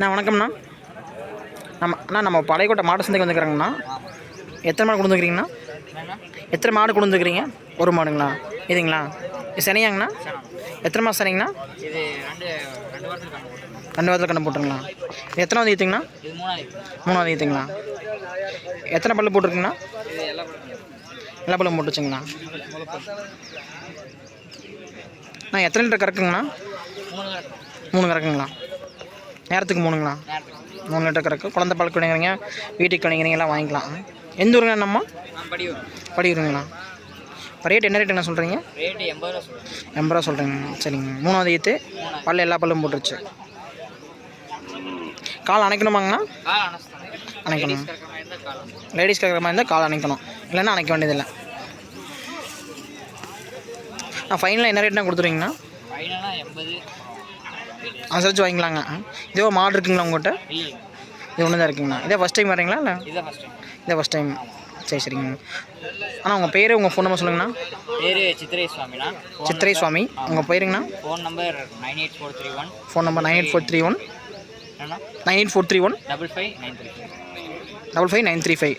அண்ணா வணக்கம்ண்ணா. நம்ம அண்ணா நம்ம பழையக்கோட்டை மாட்டு சந்தைக்கு வந்துக்கிறோங்கண்ணா எத்தனை மாடு கொண்டு எத்தனை மாடு கொண்டு ஒரு மாடுங்களா? இதுங்களா? இது சனியாங்கண்ணா? எத்தனை மாதம் சனிங்கண்ணா? ரெண்டு வாரத்தில் கண்டு போட்டுருங்களா? எத்தனாவது ஈத்துங்கண்ணா? மூணாவது ஈத்துங்களா? எத்தனை பல்லு போட்டிருக்குங்கண்ணா? எல்லா பல்லும் போட்டுச்சுங்களா அண்ணா எத்தனை லிட்டர் கறக்குங்கண்ணா? மூணு கறக்குங்களா? நேரத்துக்கு மூணுங்களா? மூணு லிட்டர் கறக்கு. குழந்தை பால் குடிங்கிறீங்க வீட்டுக்கு கிடைக்கிறீங்க வாங்கிக்கலாம். எந்த ஊருங்க நம்ம ஆ படிக்கிறீங்களா இப்போ ரேட் என்ன ரேட் என்ன சொல்கிறீங்க ரேட்டு எண்பது ரூபா எண்பது ரூபா சொல்கிறீங்க சரிங்க. மூணாவது ஈத்து பல்லு எல்லா பல்லும் போட்டுருச்சு. கால் அணைக்கணுமாங்கண்ணா? அணைக்கணும். மாதிரி இருந்தால் கால் லேடிஸ் கேட்குற மாதிரி இருந்தால் கால் அணைக்கணும். இல்லைன்னா அணைக்க வேண்டியதில்லை. நான் ஃபைனலாக என்ன ரேட்னா கொடுத்துருவீங்கண்ணா? அனுசரித்து வாங்கிக்கலாங்க. இதோ மாடு இருக்குங்களா உங்கள்கிட்ட இது ஒன்று தான் இருக்குங்கண்ணா இதே ஃபஸ்ட் டைம் வரீங்களா இல்லை? இதே ஃபஸ்ட் டைம் சரி சரிங்க. அண்ணா உங்கள் பேர் உங்கள் ஃபோன் நம்பர் சொல்லுங்கண்ணா. பேர் சித்திரை சுவாமினா சித்திரை சுவாமி உங்கள் பேருங்கண்ணா. Phone number nine eight four three one phone number nine eight four three one nine eight four three one double five nine three five double five nine three five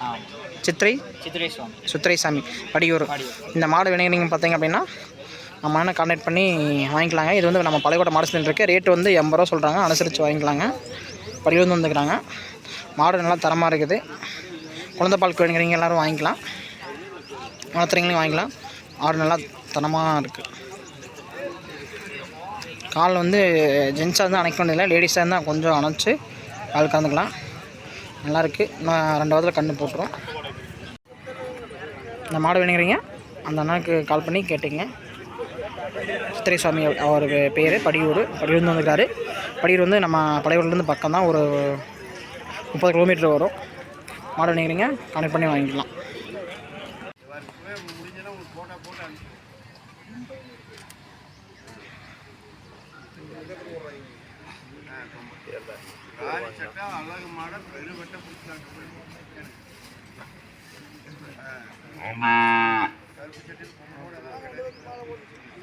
Chithirai Chithirai? Swami சுத்திரை Sami Padiyur. இந்த மாடு வேணுங்கிறீங்க பார்த்தீங்க அப்படின்னா நம்ம என்ன contact பண்ணி வாங்கிக்கலாங்க. இது வந்து நம்ம பழையக்கோட்டை மாடு சந்தையில் இருக்குது ரேட்டு வந்து எண்பது ரூபா சொல்கிறாங்க அனுசரித்து வாங்கிக்கலாங்க. படியூர் வந்து வந்துக்கிறாங்க. மாடு நல்லா தரமாக இருக்குது. குழந்தை பால் வேணுங்கிறீங்க எல்லோரும் வாங்கிக்கலாம். வளர்த்துறீங்களையும் வாங்கிக்கலாம். மாடு நல்லா தரமாக இருக்குது கால் வந்து ஜென்ஸாக இருந்தால் அணைக்க வேண்டியதில்லை. லேடிஸாக இருந்தால் கொஞ்சம் அணைச்சி கால் கலந்துக்கலாம் நல்லாயிருக்கு இன்னும் ரெண்டு வாரத்தில் கண்ணு போட்டுரும். இந்த மாடு வேணுங்கிறீங்க? அந்த அண்ணாக்கு கால் பண்ணி கேட்டீங்க சித்திரை சுவாமி அவருக்கு பேர் படியூர். படியூர்ந்து வந்துருக்காரு. படியூர் வந்து நம்ம பழையூர்லேருந்து பக்கம் தான் ஒரு முப்பது கிலோமீட்டர் வரும். மாடல் நீங்கள் கனெக்ட் பண்ணி வாங்கிக்கலாம்.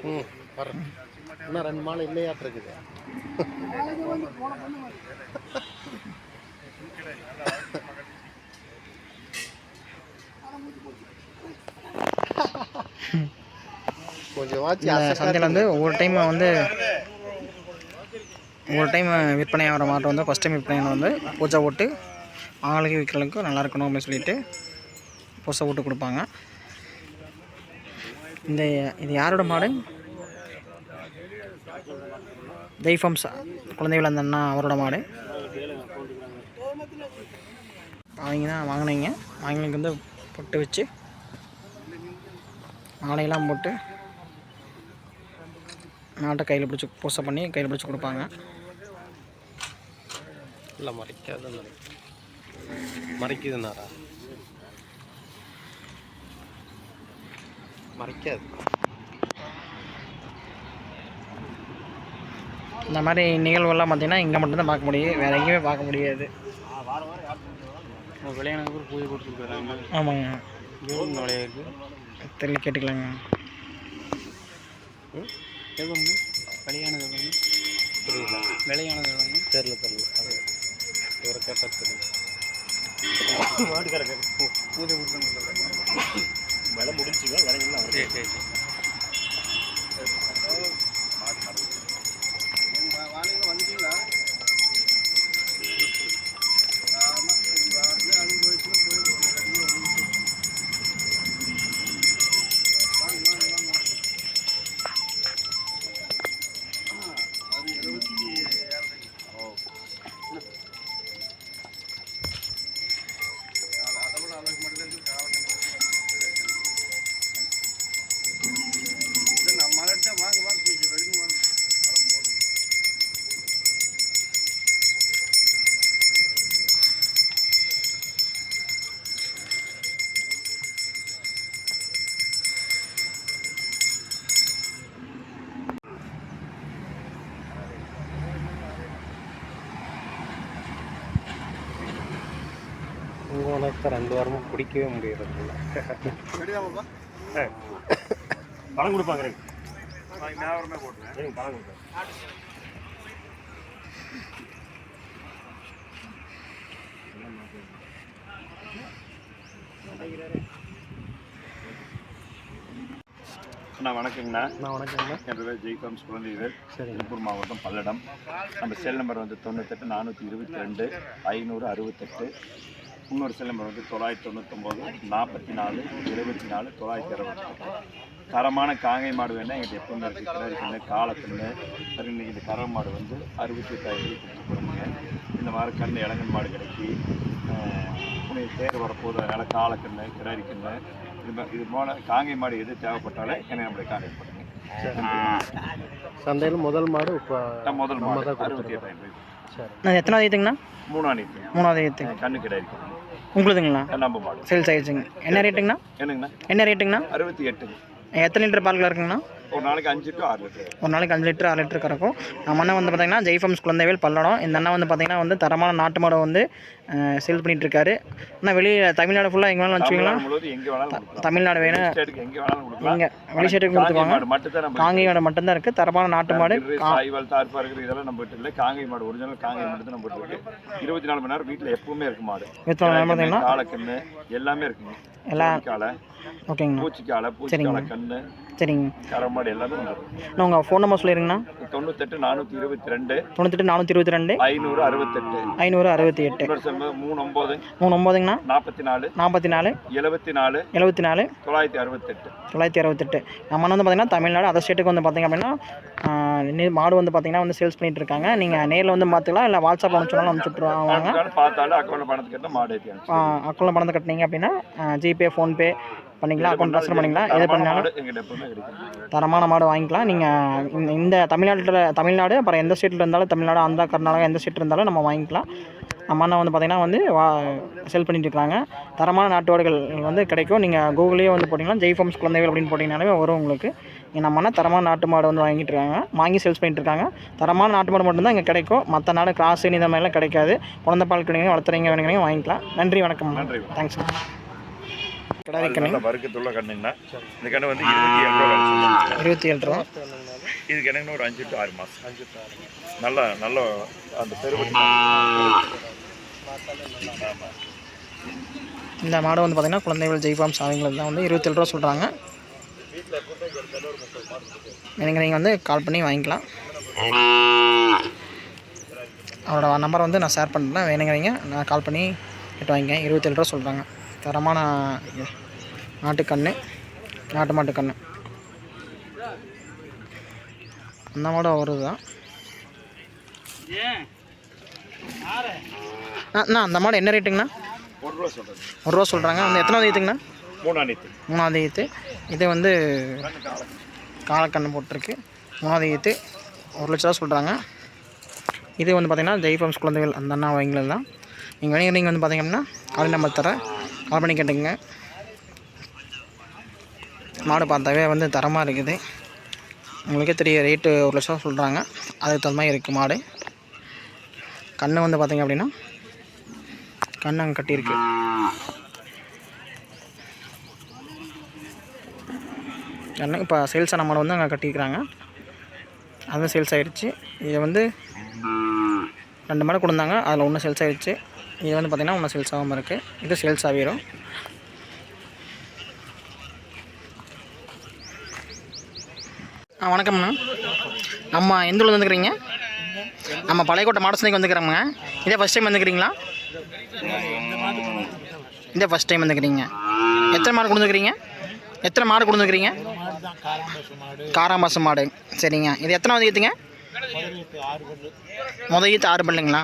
ம் இன்னும் ரெண்டு மாலை இல்லையாட்டு இருக்குது. கொஞ்சம் சந்தையில் வந்து ஒவ்வொரு டைம் வந்து ஒவ்வொரு டைம் விற்பனை ஆகிற மாட்டை வந்து ஃபஸ்ட் டைம் விற்பனை வந்து பூஜை போட்டு ஆளுக்கு விற்கிறவங்களுக்கு நல்லா இருக்கணும் அப்படின்னு சொல்லிட்டு பூசை போட்டு கொடுப்பாங்க. இந்த இது யாரோட மாடு? தெய்வம் ச குழந்தைகள் அந்த அண்ணா அவரோட மாடு. அவங்க தான் வாங்கினீங்க. அவங்களுக்கு வந்து பொட்டு வச்சு மாலையெல்லாம் போட்டு நாட்டை கையில் பிடிச்சி பூசை பண்ணி கையில் பிடிச்சி கொடுப்பாங்க. இல்லை மறைக்காத மறைக்குதுன்னாரா? மறைக்காது. இந்த மாதிரி நிகழ்வுகள்லாம் பார்த்தீங்கன்னா இங்கே மட்டும்தான் பார்க்க முடியும். வேறு எங்கேயுமே பார்க்க முடியாது. விளையாடுறதுக்கு பூஜை கொடுத்துட்டு போயிடறாங்க ஆமாங்க தெரியல கேட்டுக்கலாங்க. விளையானது புரியல. விளையானது தெரில தெரில இவரை கேட்டால் மாட்டுக்கார பூஜை கொடுத்து விலை முடிஞ்சுங்க விலைங்கள்லாம் சரி சரி சரி. போனப்போ ரெண்டு வாரமும் பிடிக்கவே முடியறது பணம் கொடுப்பாங்க பணம் கொடுப்பேன் அண்ணா வணக்கங்கண்ணா. நான் வணக்கங்கண்ணா. என் பேர் ஜெய்காம் சுரந்தீவர் திருப்பூர் மாவட்டம் பல்லடம். நம்ம செல் நம்பர் வந்து தொண்ணூத்தெட்டு நானூற்றி இருபத்தி ரெண்டு ஐநூறு அறுபத்தெட்டு இன்னொரு செல் நம்பர் வந்து தொள்ளாயிரத்தி தொண்ணூத்தொம்போது நாற்பத்தி நாலு எழுபத்தி நாலு தொள்ளாயிரத்தி அறுபத்தெட்டு தரமான காங்கை மாடு வேணால் எங்கிட்ட எப்பவுமே இருக்குது கண்ணு காலக்கண்ணு சரி இன்னைக்கு இந்த கறவை மாடு வந்து அறுபத்தி எட்டாயிரம் ரூபாய் கொடுத்துருக்குறோங்க இந்த மாதிரி கண்ணு இளங்கன் மாடு கிடைக்கி தேர் வரப்போகுது. அதனால் காலக்கண்ணு கிடாரி கண்ணு இது மா- இது போல காங்கை மாடு எது தேவைப்பட்டாலும் என்னை நம்மளை கான்டாக்ட் பண்ணுங்க. சந்தையில் முதல் மாடு இப்போ முதல் மாடு. அறுபத்தி எட்டாயிரம் சரி. நான் எத்தனாவது ஈத்துங்கண்ணா மூணாம் நீத்து மூணாவது ஈத்து கண்ணு கிடையாது உங்களுதுங்களா? நம்ம மாடு சேல்ஸ் ஆயிடுச்சுங்க. என்ன ரேட்டுங்கண்ணா என்னங்கண்ணா? என்ன ரேட்டுங்கண்ணா அறுபத்தி எட்டுங்க. எத்தனை லிட்டர் பால்கள் இருக்குங்கண்ணா ஒரு நாளைக்கு அஞ்சு டு ஆறு லிட்டர். ஒரு நாளைக்கு அஞ்சு லிட்டர் ஆறு லிட்டர் கறக்கும். நம்ம அண்ணன் வந்து பார்த்தீங்கன்னா ஜெய்ஃபம்ஸ் குழந்தைவேல் பல்லடம். இந்த அண்ணன் வந்து பார்த்தீங்கன்னா வந்து தரமான நாட்டு மாடை வந்து சேல் பண்ணிட்டு இருக்காரு ஆனால் வெளியே தமிழ்நாடு ஃபுல்லாக எங்கே வேணாலும் வச்சுக்கலாம் தமிழ்நாடு வேணும் இங்கே வெளி ஸ்டேட்டுக்கு காங்கை கொடுத்துருவாங்க காங்கை மாடு மட்டும்தான் இருக்குது தரமான நாட்டு மாடு சாய்வால் தார்பா இருக்கிற இதெல்லாம் நம்ம இல்லை. காங்கை மாடு ஒரிஜினல் காங்கை மாடு தான் நம்ம இருக்கு. இருபத்தி நாலு மணி நேரம் வீட்டுல எப்பவுமே இருக்கு மாடு. இருபத்தி நாலு மணி நேரம் காலக்கண்ணு எல்லாமே இருக்குங்க. எல்லாம் காலை ஓகேங்கண்ணா. பூச்சிக்காலை பூச்சிக்காலை கண்ணு சரிங்க. எல்லாமே நான் உங்கள் ஃபோன் நம்பர் சொல்லிடுங்கண்ணா தொண்ணூத்தெட்டு நானூற்றி இருபத்தி ரெண்டு. தொண்ணூத்தெட்டு நானூற்றி இருபத்தி ரெண்டு. ஐநூறு அறுபத்தெட்டு. ஐநூறு அறுபத்தி எட்டு மூணு ஒம்பது மூணு ஒம்போதுங்கண்ணா நாற்பத்தி நாலு நாற்பத்தி நாலு எழுபத்தி நாலு எழுபத்தி நாலு தொள்ளாயிரத்தி அறுபத்தெட்டு. தொள்ளாயிரத்தி அறுபத்தெட்டு. நம்ம வந்து பார்த்தீங்கன்னா தமிழ்நாடு அதர் ஸ்டேட்டுக்கு வந்து பார்த்தீங்க அப்படின்னா மாடு வந்து பார்த்தீங்கன்னா வந்து சேல்ஸ் பண்ணிட்டு இருக்காங்க. நீங்கள் நேரில் வந்து பார்த்துக்கலாம் இல்லை வாட்ஸ்அப் அனுப்பிச்சுனாலும் அனுப்பிச்சுட்ருவாங்க பார்த்தாலும் அக்கௌண்ட்ல பணத்துக்கு கேட்டால் மாடு அக்கௌண்ட்டில் பணத்தை கட்டினீங்க அப்படின்னா ஜிபே ஃபோன்பே பண்ணிக்கலாம் அக்கௌண்ட் ட்ரான்ஸ்ஃபர் பண்ணிக்கலாம். எது பண்ணாலும் தரமான மாடு வாங்கிக்கலாம். நீங்கள் இந்த இந்த தமிழ்நாட்டில் தமிழ்நாடு அப்புறம் எந்த ஸ்டேட்டில் இருந்தாலும் தமிழ்நாடு ஆந்திரா கர்நாடகா எந்த ஸ்டேட் இருந்தாலும் நம்ம வாங்கிக்கலாம். நம்ம அண்ணன் வந்து பார்த்திங்கன்னா வந்து வா செல் பண்ணிட்டு இருக்காங்க. தரமான நாட்டு மாடுகள் வந்து கிடைக்கும். நீங்கள் கூகுளே வந்து போட்டிங்கன்னா ஜெய் ஃபார்ம்ஸ் குழந்தைகள் அப்படின்னு போட்டிங்கனாலே வரும் உங்களுக்கு. இங்க நம்ம அண்ணன் தரமான நாட்டு மாடு வந்து வாங்கிட்டு இருக்காங்க. வாங்கி சேல்ஸ் பண்ணிட்டு இருக்காங்க. தரமான நாட்டு மாடு மட்டும்தான் இங்கே கிடைக்கும். மற்ற நாடு கிராஸ் இந்த மாதிரிலாம் கிடைக்காது. குழந்தை பால் கிடைங்க வளர்த்துறீங்க வேணுங்க வாங்கிக்கலாம். நன்றி வணக்கம். நன்றி. தேங்க்ஸ் கிடாரி கண்ணு நல்ல வறுக்கத்துள்ள கண்ணுங்கண்ணா இந்த கண்ணு வந்து இருபத்தி ஏழு ரூபா இருபத்தி ஏழு ரூபா. இதுக்கு என்னங்கன்னா ஒரு அஞ்சு டு ஆறு மாதம் அஞ்சு டு ஆறு நல்ல நல்ல அந்த பெருவடி இந்த மாடு வந்து பார்த்திங்கன்னா குழந்தைகள் ஜெய்ஃபார்ம்ஸ் அவங்களுக்கு தான் வந்து இருபத்தேழு ரூபா சொல்கிறாங்க எனக்கு நீங்கள் வந்து கால் பண்ணி வாங்கிக்கலாம். அவரோட நம்பர் வந்து நான் ஷேர் பண்ணுறேன் வேணுங்கிறீங்க நான் கால் பண்ணி கேட்டு வாங்கிக்கேன் இருபத்தேழு ரூபா சொல்கிறாங்க தரமான நாட்டுக்கண்ணு நாட்டு மாட்டு கண்ணு அந்த மாடு அவரு தான் அண்ணா அந்த மாடு என்ன ரேட்டுங்கண்ணா ஒரு ரூபா சொல்கிறது ஒரு ரூபா சொல்கிறாங்க வந்து எத்தனாவது ஈத்துங்கண்ணா? மூணாம் நீத்து மூணாவது ஈத்து. இது வந்து காலக்கண்ணு போட்டிருக்கு. மூணாவது ஈத்து. ஒரு லட்ச ரூபா சொல்கிறாங்க இது வந்து பார்த்திங்கன்னா ஜெய்ஃபம்ஸ் குழந்தைகள் அந்த அண்ணா வாங்கினது தான் நீங்கள் வேணுங்க நீங்கள் வந்து பார்த்தீங்கன்னா கால் நம்பர் தரேன். கால் பண்ணி கேட்டுங்க மாடு பார்த்தாவே வந்து தரமாக இருக்குது. உங்களுக்கே தெரிய ரேட்டு ஒரு லட்சம் சொல்கிறாங்க அதுக்கு தகுந்த மாதிரி இருக்குது மாடு. கண்ணு வந்து பார்த்திங்க அப்படின்னா கண்ணு அங்கே கட்டியிருக்கு. கண்ணு இப்போ சேல்ஸ் ஆன மாடு வந்து அங்கே கட்டியிருக்கிறாங்க. அதுவும் சேல்ஸ் ஆகிடுச்சு இது வந்து ரெண்டு மாடு கொடுத்தாங்க. அதில் ஒன்று சேல்ஸ் ஆகிடுச்சு இது வந்து பார்த்திங்கன்னா ஒன்று சேல்ஸ் ஆகாமல் இருக்குது இது சேல்ஸ் ஆகிரும். ஆ வணக்கம்ண்ணா நம்ம எந்த ஊர்ல வந்துக்கிறீங்க? நம்ம பழையக்கோட்டை மாடு சந்தைக்கு இதே ஃபஸ்ட் டைம் வந்துக்கிறீங்களா? இதே ஃபஸ்ட் டைம் வந்துக்கிறீங்க. எத்தனை மாடு கொடுத்துக்கிறீங்க எத்தனை மாடு கொடுத்துக்கிறீங்க காராம்பாசு மாடு. சரிங்க. இது எத்தனாவது ஈத்துங்க? முதல் ஈத்து ஆறு பல்லுங்களா?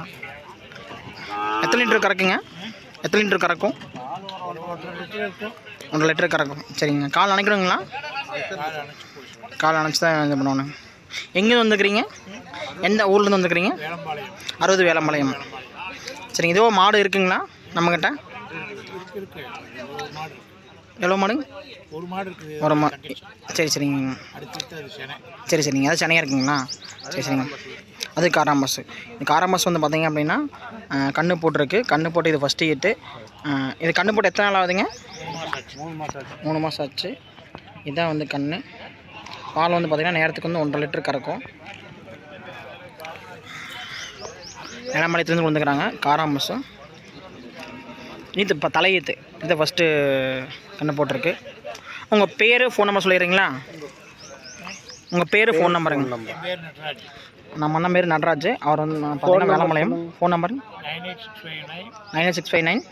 எத்தனை லிட்டர் கறக்குங்க? எத்தனை லிட்டர் கறக்கும்? ஒன்றரை லிட்டர் கறக்கும். சரிங்க. கால் அணைக்கணுங்களா? கால் அணைச்சி தான் இது பண்ணணும். எங்கேருந்து வந்துக்கிறீங்க எந்த ஊர்லேருந்து வந்துக்கிறீங்க அறுபது வேலம்பாளையம். சரிங்க. இதோ மாடு இருக்குங்களா? நம்மக்கிட்ட எவ்வளோ மாடு? ஒரு மாடு இருக்குது. ஒரு மா சரி சரிங்க. சரி சரிங்க. அது சனையாக இருக்குங்களா? சரி சரிங்க. அது காராம்பஸ் இந்த காராம்பஸ் வந்து பார்த்தீங்க அப்படின்னா கண்ணு போட்டிருக்கு. கண்ணு போட்டு இது ஃபஸ்ட்டு அஹ், இது கண்ணு போட்டு எத்தனை நாள் ஆகுதுங்க? மூணு மாதம் ஆச்சு. மூணு மாதம் ஆச்சு. இதுதான் வந்து கண்ணு. பால் வந்து பார்த்திங்கன்னா நேரத்துக்கு வந்து ஒன்றரை லிட்டர் கறக்கும். இளமலைத்துலேருந்து கொண்டுக்கிறாங்க காராம்பஸும் ஈத்து இப்போ தலையீத்து. இதை ஃபஸ்ட்டு கண்ணு போட்டிருக்கு? உங்கள் பேர் ஃபோன் நம்பர் சொல்லிடுறீங்களா? உங்கள் பேர் ஃபோன் நம்பருங்க நம்ம அண்ணன் பேர் நடராஜ். அவர் வந்து பார்த்தீங்கன்னா Velampalayam phone number nine eight six five nine eight six five nine.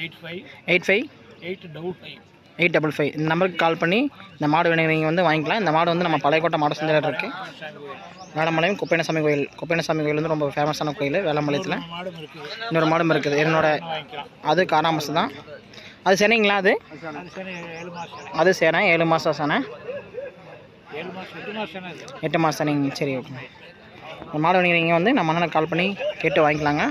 Eight five eight five. Eight double five. Eight double five. இந்த நம்பருக்கு கால் பண்ணி இந்த மாடு வேணுங்க நீங்கள் வந்து வாங்கிக்கலாம். இந்த மாடு வந்து நம்ம பழையக்கோட்டை மாடு சந்தையில் இருக்குது வேளம்பாளையம் குப்பேனசாமி கோயில். குப்பேனசாமி கோயில் வந்து ரொம்ப ஃபேமஸான கோயில் இருக்குது இன்னொரு மாடும் இருக்குது. என்னோட அது காராமஸ் தான். அது சரிங்களா அது? அது சரி ஏழு மாதம் சேனை. ஏழு மாதம் சேனை. எட்டு மாதம் சேனை இது எட்டு மாதம் நீங்கள் சரி ஓகே. இந்த மாடு நீங்கள் வந்து நம்ம அண்ணனுக்கு கால் பண்ணி கேட்டு வாங்கிக்கலாங்க.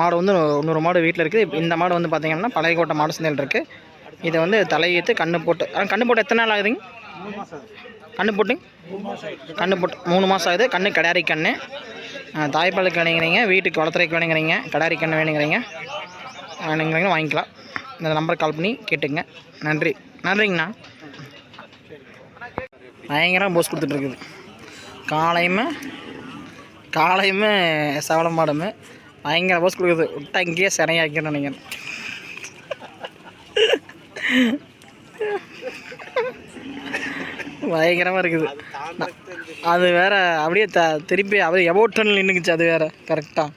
மாடு வந்து இன்னொரு மாடு வீட்டில் இருக்குது. இந்த மாடு வந்து பார்த்தீங்கன்னா பழையக்கோட்டை மாடு சந்தையில் இருக்குது இதை வந்து தலையேற்று கண்ணு போட்டு கண்ணு போட்டு எத்தனை நாள் ஆகுதுங்க? கண்ணு போட்டு? கண்ணு போட்டு மூணு மாதம் ஆகுது. கண்ணு கிடாரி கண்ணு. தாய்ப்பாலுக்கு வேணுங்கிறீங்க வீட்டுக்கு வளர்த்துறதுக்கு வேணுங்கிறீங்க கிடாரி கண்ணு வேணுங்கிறீங்க. வேணுங்கிறீங்க வாங்கிக்கலாம். இந்த நம்பருக்கு கால் பண்ணி கேட்டுங்க. நன்றி. நன்றிங்கண்ணா. பயங்கரம் போஸ் கொடுத்துட்ருக்குது காலையுமே காலையுமே சவளம் மாடுமே பயங்கர போஸ் கொடுக்குது. விட்டா இங்கேயே சிறையாக்கணும்னு நினைக்கிறேன். பயங்கரமாக இருக்குது. அது வேற அப்படியே த திருப்பி அப்படியே எபோட்டன் நின்றுக்குச்சு அது வேற. கரெக்டாக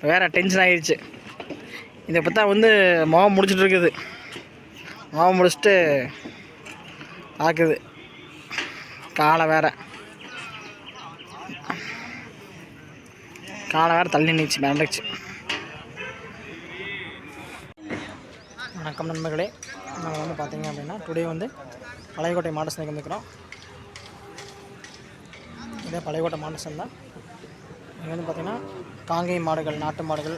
வேறு வேற டென்ஷன் ஆகிடுச்சு இதை பார்த்தா வந்து முகம் முடிச்சுட்டு இருக்குது. மாவு முடிச்சுட்டு ஆக்குது. காலை வேற. காலை வேற தள்ளி நின்றுச்சு மிரண்டுச்சு வணக்கம் நண்பர்களே. நாங்கள் வந்து பார்த்தீங்க அப்படின்னா டுடே வந்து பழையக்கோட்டை மாட்டு சந்தைக்கு வந்துக்கிறோம் இதே பழையக்கோட்டை மாட்டு சந்தை இங்கே வந்து பார்த்திங்கன்னா காங்கேய மாடுகள் நாட்டு மாடுகள்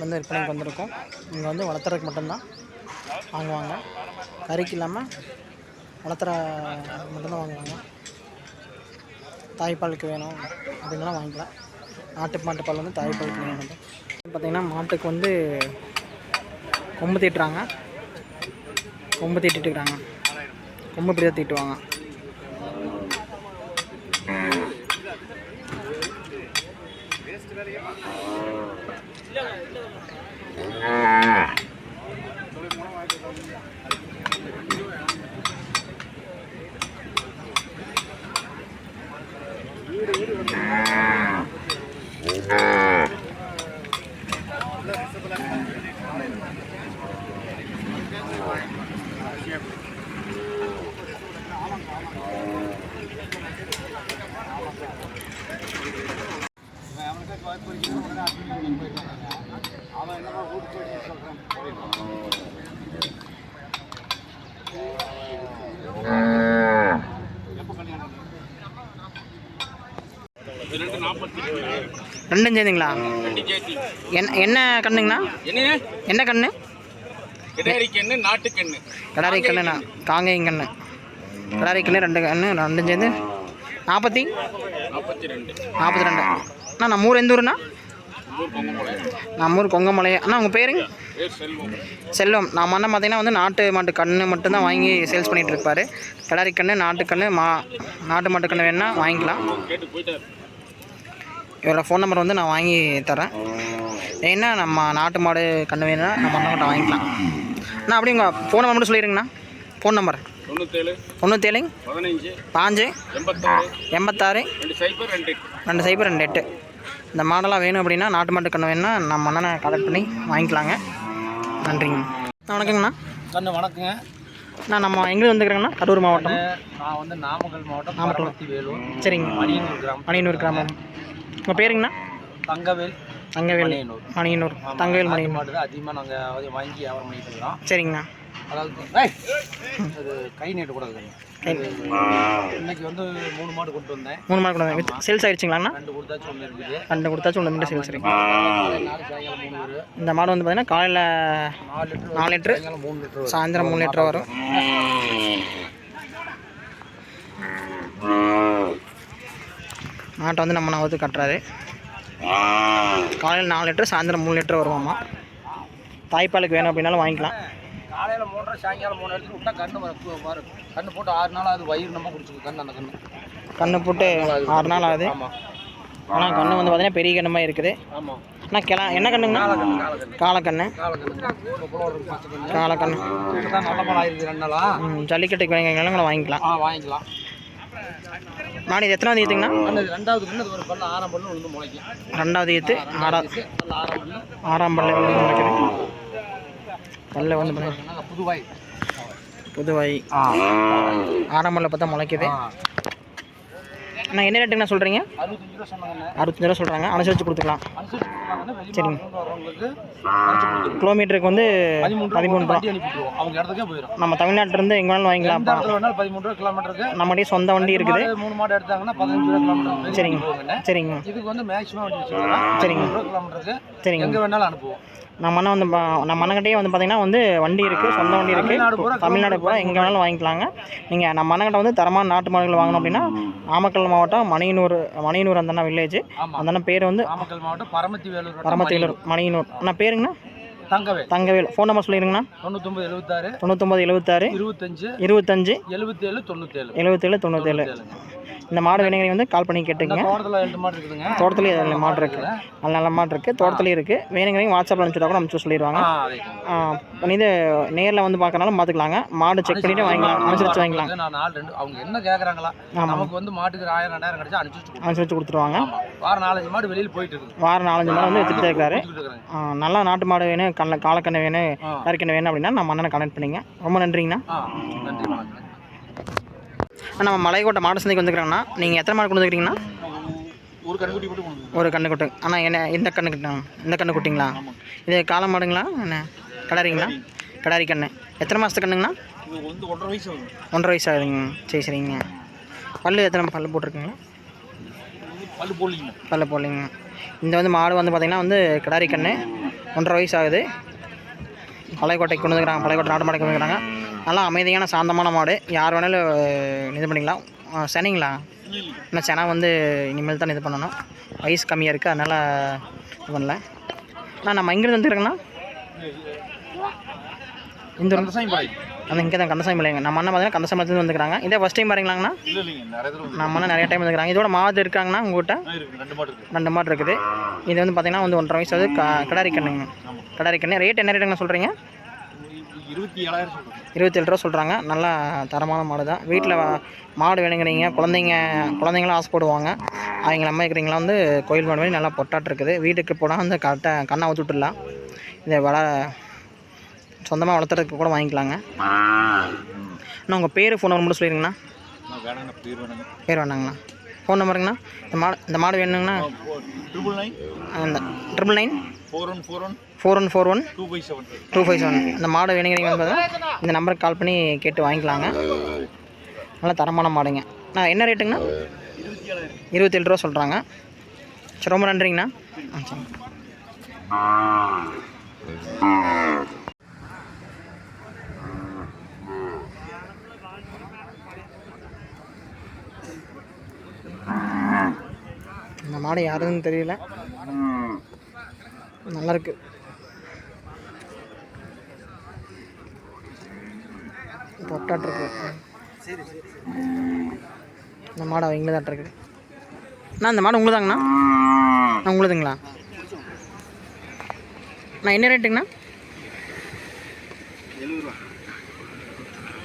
வந்து விற்பனைக்கு வந்திருக்கோம். இங்கே வந்து வளர்த்துறதுக்கு மட்டும்தான். வாங்குவாங்க கறிக்கு இல்லாமல் வளர்த்துற மட்டும்தான் வாங்குவாங்க. தாய்ப்பாலுக்கு வேணும் அப்படின்லாம் வாங்கிக்கலாம் நாட்டு மாட்டு பால் வந்து தாய்ப்பாலுக்கு வேணும் பார்த்திங்கன்னா மாட்டுக்கு வந்து கொம்பு தீட்டுறாங்க. கொம்பு தீட்டிட்டுருக்குறாங்க கொம்பு பிரியா தீட்டுவாங்க. இல்ல இல்ல ரெண்டும் சேர்ந்துங்களா? என்ன என்ன கண்ணுங்கண்ணா? என்ன கண்ணு? கிடாரி கண்ணு நாட்டு கண்ணு. கடாரி கண்ணுண்ணா. காங்கேயம் கண்ணு. கடாரி கண்ணு ரெண்டு கண்ணு ரெண்டும் சேர்ந்து நாற்பத்தி? நாற்பத்தி ரெண்டு. நாற்பத்தி ரெண்டு. அண்ணா நம்ம ஊர் எந்த ஊருண்ணா? நம்ம ஊர் கொங்கமலை அண்ணா உங்கள் பேருங்க? பேர் செல்வம். நம்ம அண்ணன் பார்த்தீங்கன்னா வந்து நாட்டு மாட்டு கன்று மட்டும்தான் வாங்கி சேல்ஸ் பண்ணிகிட்டு இருப்பார். கிடாரி கன்று நாட்டு கன்று மா நாட்டு மாட்டு கன்று வேணுன்னா வாங்கிக்கலாம். கேட்டு போயிட்டார். இவரோட ஃபோன் நம்பர் வந்து நான் வாங்கி தரேன். ஏன்னா நம்ம நாட்டு மாடு கன்று வேணும்னா நம்ம அண்ணன் வாங்கிக்கலாம். அண்ணா அப்படி உங்கள் ஃபோன் நம்பர் மட்டும் சொல்லிடுங்கண்ணா. ஃபோன் நம்பர் தொண்ணூத்தேழு தொண்ணூற்றேழு பதினஞ்சு பாஞ்சு எண்பத்தாறு எண்பத்தாறு ரெண்டு சைபர் ரெண்டு ரெண்டு சைபர் ரெண்டு எட்டு. இந்த மாடெல்லாம் வேணும் அப்படின்னா நாட்டு மாட்டு கன்று வேணும்னா நம்ம அண்ணனை கலெக்ட் பண்ணி வாங்கிக்கலாங்க. நன்றிங்க அண்ணா, வணக்கங்கண்ணா. கண்ணு வணக்கங்க. நான் நம்ம எங்கே வந்துக்கிறேங்கண்ணா கரூர் மாவட்டம். நான் வந்து நாமக்கல் மாவட்டம் நாமக்கல். வேலூர் சரிங்க. மணியனூர் கிராமம். மணியனூர் கிராமம். உங்கள் பேருங்கண்ணா? தங்கவேல் தங்கவேல். மணியனூர். தங்கவேல் நாட்டு மணியனூர். மாடு தான் அதிகமாக நாங்கள் வாங்கி வியாபாரம் பண்ணிட்டு இருக்கிறோம் சரிங்கண்ணா. அதாவது அது கை நீட்ட கூடாது இன்னைக்கு வந்து மூணு மாடு கொண்டு வந்தேன். மூணு மாடு கொடுங்க வித் சேல்ஸ் ஆயிடுச்சுங்களாண்ணா? ரெண்டு கொடுத்தாச்சும் ஒன்று இருக்குது. ரெண்டு கொடுத்தாச்சும் ஒன்று மட்டும் சேல்ஸ் வரும் இந்த மாடு வந்து பார்த்தீங்கன்னா காலையில் நாலு லிட்ரு மூணு லிட்டர் சாயந்தரம் மூணு லிட்டர் வரும். மாட்டை வந்து நம்ம நவத்து கட்டுறாரு. காலையில் நாலு லிட்டர் சாயந்தரம் மூணு லிட்டர் வருவாமா. தாய்ப்பாலுக்கு வேணும் அப்படின்னாலும் வாங்கிக்கலாம். காலையில் மூன்றரை சாயங்காலம் மூணு இடத்துல விட்டா கண்ணு வரும் கண்ணு போட்டு ஆறு நாள் அது வயிறு நம்ம குடிச்சிருக்கு கண்ணு அந்த கண்ணு. கண்ணு போட்டு ஆறு நாள் ஆகுது ஆமாம் ஆனால் கண்ணு வந்து பார்த்தீங்கன்னா பெரிய கண்ணுமா இருக்குது. ஆமாம் அண்ணா கிளா என்ன கண்ணுங்கண்ணா? காலக்கண்ணு காலக்கண்ணு நல்ல மாடு ஆயிருக்கு ரெண்டு நாளா? ம் ஜல்லிக்கட்டுக்கு வாங்கிக்கலாம் வாங்கிக்கலாம். ஆ வாங்கிக்கலாம். மாடு இது எத்தனாவது ஈத்துங்கண்ணா? ரெண்டாவது கண்ணு அது ஒரு பல்லு ஆறாம் பல்லு விழுந்து முளைக்கும். ரெண்டாவது ஈத்து ஆறாம் ஆறாம் பல்லு. வந்து முளைக்குது. பல்ல வந்து புதுவாய். புதுவாய். ஆறாம் பல்ல பார்த்தா முளைக்குது. அண்ணா என்ன ரேட்டுங்கண்ணா சொல்கிறீங்க அறுபத்தஞ்சு ரூபா சொல்கிறாங்க அனுசரித்து கொடுத்துக்கலாம். சரிங்க. கிலோமீட்டருக்கு வந்து பதிமூணு ரூபா அவங்க இடத்துக்கே போயிடும் நம்ம தமிழ்நாட்டிலேருந்து எங்கே வேணாலும் வேணாலும் பதிமூணு ரூபா கிலோமீட்டருக்கு. நம்மகிட்டயே சொந்த வண்டி இருக்குது. மூணு மாடு எடுத்தாங்கன்னா பதினஞ்சு ரூபா கிலோமீட்டர் சரிங்க. சரிங்க. இதுக்கு வந்து மேக்ஸிமம் சரிங்க. கிலோமீட்டருக்கு சரிங்க. எங்க வேணாலும் அனுப்புவோம். நம்ம அண்ணன் வந்து நம்ம அண்ணன்கிட்டயே வந்து பார்த்தீங்கன்னா வந்து வண்டி இருக்குது சொந்த வண்டி இருக்குது தமிழ்நாடு பூரா எங்கே வேணாலும் வாங்கிக்கலாங்க. நீங்கள் நம்ம அண்ணன்கிட்ட வந்து தரமான நாட்டு மாடுகள் வாங்கணும் அப்படின்னா நாமக்கல் மாவட்டம் மணியனூர் மணியனூர் அந்த வில்லேஜ் அந்த அண்ணன் பேர் வந்து நாமக்கல் மாவட்டம் பரமத்தி வேலூர் வட்டம் பரமத்திலூர் மணியனூர். அண்ணா பேருங்கண்ணா? தங்கவேல். தங்கவேல். ஃபோன் நம்பர் சொல்லிடுங்கண்ணா. தொண்ணூத்தொம்பது எழுபத்தாறு தொண்ணூத்தொம்பது எழுபத்தாறு இருபத்தஞ்சு. இருபத்தஞ்சு. எழுபத்தேழு தொண்ணூத்தேழு. எழுபத்தேழு தொண்ணூத்தேழு. இந்த மாடு வேணுங்கிறீங்க வந்து கால் பண்ணி கேட்டுங்க தோட்டத்துலேயே அதில் மாடு இருக்குது நல்ல நல்ல மாடு இருக்குது தோட்டத்துலேயும் இருக்குது வேணுங்கிறீங்க வாட்ஸ்அப்பில் அனுப்பிச்சுட்டா கூட அனுப்பிச்சு சொல்லிடுவாங்க. இது நேரில் வந்து பார்க்கறனாலும் பார்த்துக்கலாங்க மாடு செக் பண்ணிவிட்டு வாங்கிக்கலாம். அனுசரித்து வாங்கிக்கலாம். அவங்க என்ன கேட்குறாங்களா நமக்கு வந்து மாட்டுக்கு ஆயிரம் ரெண்டாயிரம் கிடைச்சா அனுப்பிச்சு. அனுசரித்து கொடுத்துருவாங்க. வாரம் நாலஞ்சு மாடு வெளியில் போயிட்டு இருக்குது. வாரம் நாலஞ்சு மாடு வந்து எடுத்துகிட்டு இருக்கிறாரு நல்லா நாட்டு மாடு வேணும் கல்ல காலக்கண்ணு வேணும். கறிக்கண்ணு வேணும் அப்படின்னா நம்ம அண்ணனை கனெக்ட் பண்ணிங்க. ரொம்ப நன்றிங்கண்ணா. நன்றி நம்ம மலைக்கோட்டை மாடு சந்தைக்கு வந்துக்கிறோங்கண்ணா நீங்கள் எத்தனை மாடு கொண்டு வந்துக்கிறீங்கண்ணா ஒரு கண்ணுக்குட்டி கொண்டு ஒரு கண்ணு குட்டு. அண்ணா என்ன இந்த கண்ணு குட்டா இந்த கண்ணு குட்டிங்களா? இது காளை மாடுங்களா? என்ன? கிடாரிங்களா? கிடாரி கண்ணு. எத்தனை மாதத்து கண்ணுங்கண்ணா? ஒன்றரை வயசு ஒன்றரை வயசு ஆகுதுங்க. சரி சரிங்க. பல்லு எத்தனை பல்லு போட்டிருக்குங்களா? பல்லு போடலிங்க. பல்ல போடலைங்க. இந்த வந்து மாடு வந்து பார்த்திங்கன்னா வந்து கிடாரி கண்ணு. ஒன்றரை வயசு ஆகுது. பழையக்கோட்டைக்கு கொண்டு வந்துக்கிறாங்க. பழையக்கோட்டை நாட்டு மாடு கொண்டு வந்துக்கிறாங்க. நல்லா அமைதியான சாந்தமான மாடு. யார் வேணாலும் இது பண்ணிக்கலாம். சனிங்களா? இன்னும் செனா வந்து இனிமேல் தான் இது பண்ணணும். வயசு கம்மியாக இருக்குது அதனால் இது பண்ணல. அண்ணா நம்ம இங்கேருந்து வந்துருக்கேங்கண்ணா இந்த அந்த இங்கே தான் கந்தசாமி இல்லைங்க. நம்ம அண்ணன் பார்த்தீங்கன்னா கந்தசாமத்துலேருந்து வந்துக்கிறாங்க. இதே ஃபஸ்ட் டைம் தடவை நம்ம அண்ணன் நிறைய டைம் வந்துக்கிறாங்க. இதோட மாடு இருக்காங்கண்ணா உங்கள்கிட்ட ரெண்டு மாடு இருக்கு. ரெண்டு மாடு இருக்குது. இது வந்து பார்த்தீங்கன்னா வந்து ஒன்றரை வயசு வந்து க கிடாரி கண்ணுங்க. கிடாரி கண்ணு. ரேட் என்ன ரேட்டுங்க சொல்கிறீங்க இருபத்தி ஏழாயிரம் ரூபா சொல்கிறாங்க நல்லா தரமான மாடு தான். வீட்டில் மாடு வேணுங்கிறீங்க குழந்தைங்க குழந்தைங்களாம் ஆசைப்படுவாங்க அவங்க நம்ம இருக்கிறீங்களா வந்து கோயில் மாடு மாதிரி நல்லா பொட்டாட்டு இருக்குது. வீட்டுக்கு போனால் வந்து கரெக்டாக கண்ணை ஊற்றி விட்டுடலாம். இதை வள சொந்தமாக வளர்த்துறதுக்கு கூட வாங்கிக்கலாங்க. அண்ணா உங்கள் பேர் ஃபோன் நம்பர் மட்டும் சொல்லிடுங்கண்ணா. பேர் வேணாங்கண்ணா. ஃபோன் நம்பருங்கண்ணா இந்த மாடு இந்த மாடு வேணுங்கண்ணா. ட்ரிபிள் நைன் அந்த triple nine four one four one four one four one two five seven two five seven இந்த மாடு வேணுங்கிறீங்க வந்து இந்த நம்பருக்கு கால் பண்ணி கேட்டு வாங்கிக்கலாங்க. நல்லா தரமான மாடுங்க. நான் என்ன ரேட்டுங்கண்ணா இருபத்தேழு ரூபா சொல்கிறாங்க சரி ரொம்ப நன்றிங்கண்ணா. ஆ சரி. இந்த மாடு யாருன்னு தெரியல. நல்லாயிருக்கு பொட்டாட்ருக்கு இந்த மாடு அவங்களே தான் இருக்குது அண்ணா இந்த மாடு உங்களுதாங்கண்ணா? நான் உங்களுதுங்களா? நான் என்ன ரேட்டுங்கண்ணா?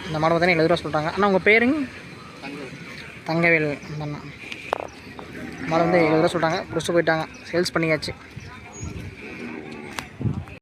இந்த மாடு பார்த்தீங்கன்னா எழுபது ரூபா சொல்கிறாங்க அண்ணா உங்கள் பேருங்க? தங்கவேல். அந்த அண்ணா. மாடு வந்து எழுபது ரூபா சொல்கிறாங்க பிடிச்சிட்டு போயிட்டாங்க. சேல்ஸ் பண்ணியாச்சு.